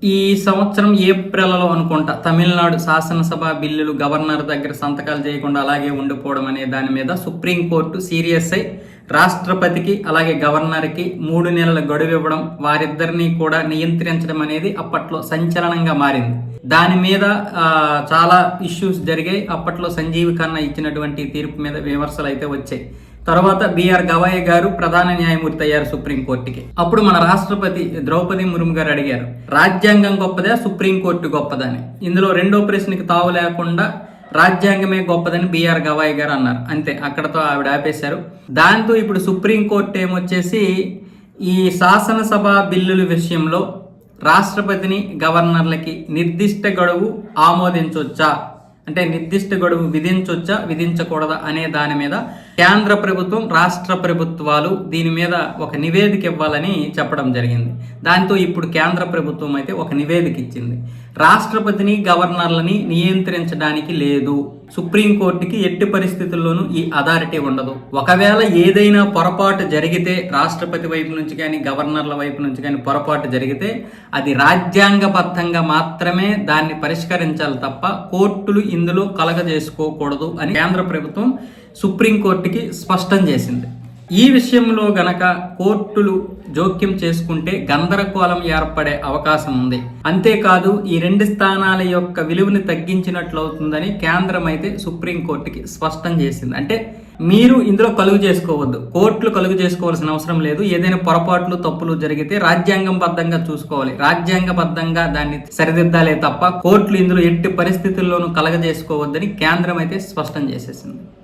ఈ సంవత్సరం ఏప్రిల్లో అనుకుంటా తమిళనాడు శాసనసభ బిల్లులు గవర్నర్ దగ్గర సంతకాలు చేయకుండా అలాగే ఉండిపోవడం అనే దాని మీద సుప్రీంకోర్టు సీరియస్ అయి రాష్ట్రపతికి అలాగే గవర్నర్కి మూడు నెలల గడువు ఇవ్వడం వారిద్దరినీ కూడా నియంత్రించడం అనేది అప్పట్లో సంచలనంగా మారింది. దాని మీద చాలా ఇష్యూస్ జరిగాయి. అప్పట్లో సంజీవ్ ఖన్నా ఇచ్చినటువంటి తీర్పు మీద విమర్శలు అయితే వచ్చాయి. తర్వాత బిఆర్ గవాయ్ గారు ప్రధాన న్యాయమూర్తి అయ్యారు సుప్రీంకోర్టుకి. అప్పుడు మన రాష్ట్రపతి ద్రౌపది ముర్ము గారు అడిగారు రాజ్యాంగం గొప్పదా? సుప్రీంకోర్టు గొప్పదని. ఇందులో రెండో ప్రశ్నకి తావు లేకుండా రాజ్యాంగమే గొప్పదని బిఆర్ గవాయ్ గారు అన్నారు. అంతే అక్కడతో ఆవిడ ఆపేశారు. దాంతో ఇప్పుడు సుప్రీంకోర్టు ఏమొచ్చేసి ఈ శాసనసభ బిల్లుల విషయంలో రాష్ట్రపతిని గవర్నర్లకి నిర్దిష్ట గడువు ఆమోదించవచ్చా అంటే నిర్దిష్ట గడువు విధించవచ్చా విధించకూడదా? అనే దాని మీద కేంద్ర ప్రభుత్వం రాష్ట్ర ప్రభుత్వాలు దీని మీద ఒక నివేదిక ఇవ్వాలని చెప్పడం జరిగింది. దాంతో ఇప్పుడు కేంద్ర ప్రభుత్వం అయితే ఒక నివేదిక ఇచ్చింది. రాష్ట్రపతిని గవర్నర్లని నియంత్రించడానికి లేదు. సుప్రీంకోర్టుకి ఎట్టి పరిస్థితుల్లోనూ ఈ అథారిటీ ఉండదు. ఒకవేళ ఏదైనా పొరపాటు జరిగితే రాష్ట్రపతి వైపు నుంచి కానీ గవర్నర్ల వైపు నుంచి కానీ పొరపాటు జరిగితే అది రాజ్యాంగబద్ధంగా మాత్రమే దాన్ని పరిష్కరించాలి తప్ప కోర్టులు ఇందులో కలగజేసుకోకూడదు అని కేంద్ర ప్రభుత్వం సుప్రీంకోర్టుకి స్పష్టం చేసింది. ఈ విషయంలో గనక కోర్టులు జోక్యం చేసుకుంటే గందరగోళం ఏర్పడే అవకాశం ఉంది. అంతేకాదు ఈ రెండు స్థానాల యొక్క విలువని తగ్గించినట్లు అవుతుందని కేంద్రం అయితే సుప్రీంకోర్టుకి స్పష్టం చేసింది. అంటే మీరు ఇందులో కలుగు చేసుకోవద్దు. కోర్టులు కలుగు చేసుకోవాల్సిన అవసరం లేదు. ఏదైనా పొరపాట్లు తప్పులు జరిగితే రాజ్యాంగం బద్ధంగా చూసుకోవాలి. రాజ్యాంగబద్ధంగా దాన్ని సరిదిద్దాలే తప్ప కోర్టులు ఇందులో ఎట్టి పరిస్థితుల్లోనూ కలగజేసుకోవద్దని కేంద్రం అయితే స్పష్టం చేసేసింది.